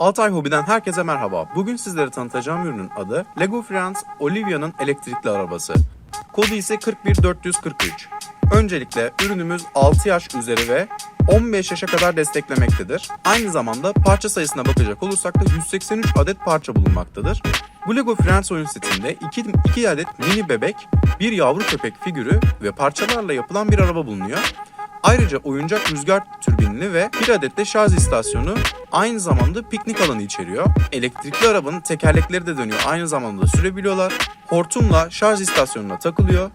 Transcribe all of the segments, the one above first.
Altay Hobi'den herkese merhaba. Bugün sizlere tanıtacağım ürünün adı Lego Friends Olivia'nın elektrikli arabası. Kodu ise 41443. Öncelikle ürünümüz 6 yaş üzeri ve 15 yaşa kadar desteklemektedir. Aynı zamanda parça sayısına bakacak olursak da 183 adet parça bulunmaktadır. Bu Lego Friends oyun setinde 2, 2 adet mini bebek, bir yavru köpek figürü ve parçalarla yapılan bir araba bulunuyor. Ayrıca oyuncak rüzgar türbinli ve bir adet de şarj istasyonu aynı zamanda piknik alanı içeriyor. Elektrikli arabanın tekerlekleri de dönüyor aynı zamanda sürebiliyorlar. Hortumla şarj istasyonuna takılıyor.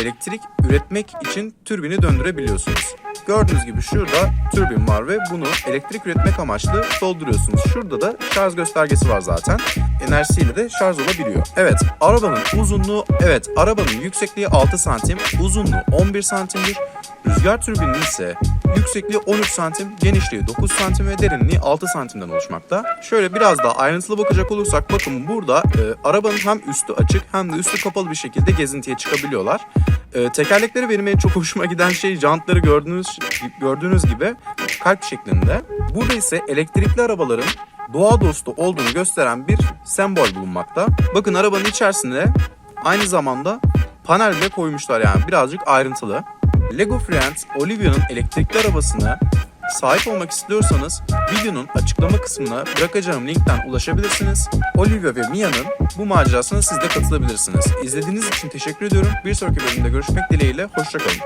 Elektrik üretmek için türbini döndürebiliyorsunuz. Gördüğünüz gibi şurada türbin var ve bunu elektrik üretmek amaçlı dolduruyorsunuz. Şurada da şarj göstergesi var zaten. Enerjisiyle de şarj olabiliyor. Evet, arabanın uzunluğu, evet arabanın yüksekliği 6 santim, uzunluğu 11 santimdir. Rüzgar türbinin ise yüksekliği 13 santim, genişliği 9 santim ve derinliği 6 santimden oluşmakta. Şöyle biraz daha ayrıntılı bakacak olursak bakın burada e, arabanın hem üstü açık hem de üstü kapalı bir şekilde gezintiye çıkabiliyorlar. E, tekerlekleri benim en çok hoşuma giden şey jantları gördüğünüz gördüğünüz gibi kalp şeklinde. Burada ise elektrikli arabaların doğa dostu olduğunu gösteren bir sembol bulunmakta. Bakın arabanın içerisinde aynı zamanda panel bile koymuşlar yani birazcık ayrıntılı. Lego Friends Olivia'nın elektrikli arabasını sahip olmak istiyorsanız videonun açıklama kısmına bırakacağım linkten ulaşabilirsiniz. Olivia ve Mia'nın bu macerasına siz de katılabilirsiniz. İzlediğiniz için teşekkür ediyorum. Bir sonraki bölümde görüşmek dileğiyle. Hoşçakalın.